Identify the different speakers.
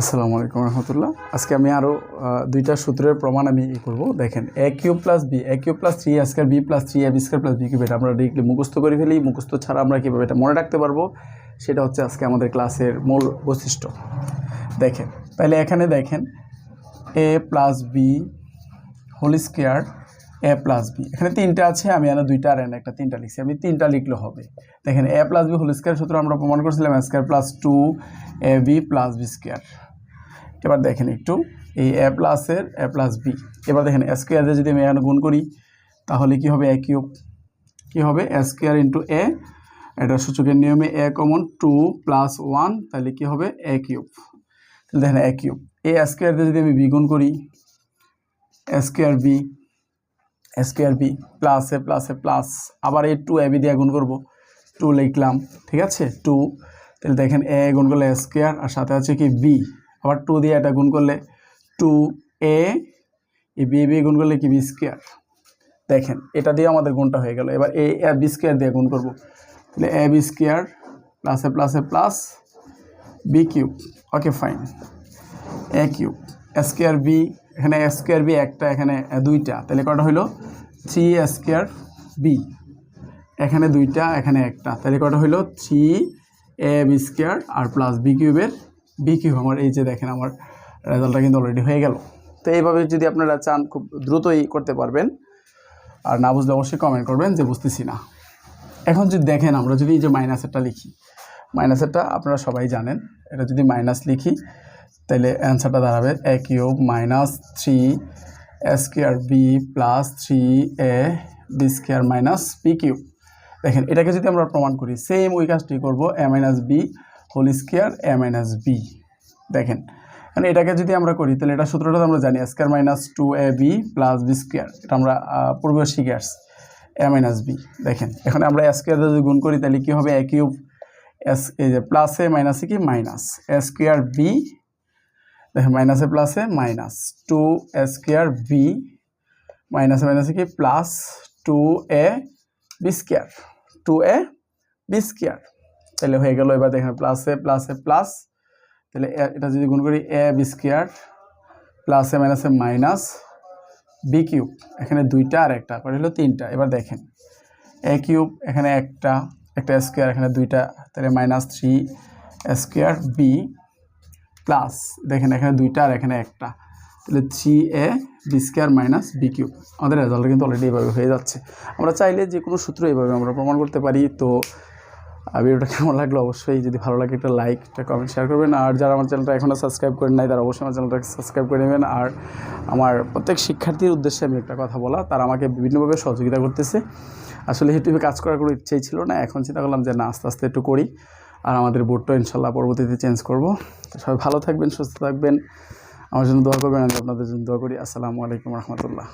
Speaker 1: আসসালামু আলাইকুম রহমতুল্লাহ। আজকে আমি আরও দুইটা সূত্রের প্রমাণ আমি ই করব। দেখেন a cube plus b a cube plus three square b plus three a b square plus b cube এটা আমরা ডিরেক্টলি মুখস্থ করে ফেলি। মুখস্থ ছাড়া আমরা কীভাবে এটা মনে রাখতে পারব? সেটা হচ্ছে আজকে আমাদের ক্লাসের মূল বৈশিষ্ট্য। দেখেন, তাহলে এখানে দেখেন a plus b whole square a plus b এখানে তিনটা আছে, আমি এখানে দুইটা আর এখানে একটা তিনটা লিখছি। আমি তিনটা লিখলে হবে। দেখেন a plus b whole square সূত্র আমরা প্রমাণ করছিলাম square plus two a b plus b square এবার দেখেন একটু, এই এ প্লাসের এ প্লাস বি এবার দেখেন এ স্কোয়ারে যদি আমি এখানে গুণ করি, তাহলে কি হবে এ কিউব কী হবে? এ স্কোয়ার ইন্টু এ এটা সূচকের নিয়মে a common two plus one তাহলে কি হবে? এ কিউব তাহলে দেখেন এ কিউব এই স্কোয়ার দিয়ে যদি আমি বি গুণ করি square b square b plus a plus a plus আবার এই টু এ বি দিয়ে গুণ করব। টু লিখলাম, ঠিক আছে? টু তাহলে দেখেন এ গুণ করলে স্কোয়ার আর সাথে আছে কি? বি আবার টু দিয়ে এটা গুণ করলে টু এ বি বি গুণ করলে কি বি স্কোয়ার দেখেন, এটা দিয়ে আমাদের গুণটা হয়ে গেল। এবার এ এ বি স্কোয়ার দিয়ে গুণ করব। তাহলে a b square plus plus plus b cube okay fine a cube square b এখানে স্কোয়ার বি একটা, এখানে দুইটা। তাহলে কটা হইল? থ্রি স্কোয়ার বি এখানে দুইটা, এখানে একটা। তাহলে কটা হইল? থ্রি এ বি স্কোয়ার আর প্লাস বি কিউবের বি কিউব আমার, এই যে দেখেন আমার রেজাল্টটা কিন্তু অলরেডি হয়ে গেল। তো এইভাবে যদি আপনারা চান, খুব দ্রুতই করতে পারবেন। আর না বুঝলে অবশ্যই কমেন্ট করবেন যে বুঝতেছি না। এখন যদি দেখেন, আমরা যদি এই যে মাইনাসেরটা লিখি মাইনাসেরটা আপনারা সবাই জানেন, এটা যদি মাইনাস লিখি তাহলে অ্যান্সারটা দাঁড়াবে a cube minus three square b plus three a b square minus b cube দেখেন, এটাকে যদি আমরা প্রমাণ করি সেম ওই কাজটি করব a minus b whole square a minus b দেখেন মানে এটাকে যদি আমরা করি, তাহলে এটা সূত্রটা আমরা জানি square minus two a b plus b square এটা আমরা পূর্বে শিখে আসছি এ মাইনাস বি দেখেন, এখানে আমরা স্কোয়ার যদি গুণ করি, তাহলে কী হবে? এ কিউব এস এই যে প্লাসে মাইনাসে কি? মাইনাস স্কোয়ার বি দেখেন মাইনাসে প্লাসে মাইনাস টু স্কোয়ার বি মাইনাসে মাইনাসে কি? Plus two a b square two a b square তাহলে হয়ে গেল এবার দেখেন প্লাসে প্লাসে প্লাস তাহলে এটা যদি গুণ করি এ বি স্কোয়ার প্লাসে মাইনাসে মাইনাস বি কিউব এখানে দুইটা আর একটা করে হলো তিনটা। এবার দেখেন এ কিউব এখানে একটা একটা স্কোয়ার এখানে দুইটা, তাহলে minus three square b plus দেখেন, এখানে দুইটা আর এখানে একটা। তাহলে three a b square minus b cube আমাদের রেজাল্ট কিন্তু অলরেডি এভাবে হয়ে যাচ্ছে। আমরা চাইলে যে কোনো সূত্র এভাবে আমরা প্রমাণ করতে পারি। তো আর ভিডিওটা কেমন লাগল অবশ্যই যদি ভালো লাগে একটা লাইক একটা কমেন্ট শেয়ার করবেন। আর যারা আমার চ্যানেলটা এখনও সাবস্ক্রাইব করেন নাই, তারা অবশ্যই আমার চ্যানেলটাকে সাবস্ক্রাইব করে নেবেন। আর আমার প্রত্যেক শিক্ষার্থীর উদ্দেশ্যে আমি একটা কথা বলা, তারা আমাকে বিভিন্নভাবে সহযোগিতা করতেছে। আসলে ইউটিউবে কাজ করার কোনো ইচ্ছেই ছিল না, এখন চিন্তা করলাম যে না, আস্তে আস্তে একটু করি। আর আমাদের বোর্ডটা ইনশাল্লাহ পরবর্তীতে চেঞ্জ করব। সবাই ভালো থাকবেন, সুস্থ থাকবেন। আমার জন্য দোয়া করবেন, আমি আপনাদের জন্য দোয়া করি। আসসালামু আলাইকুম রহমতুল্লাহ।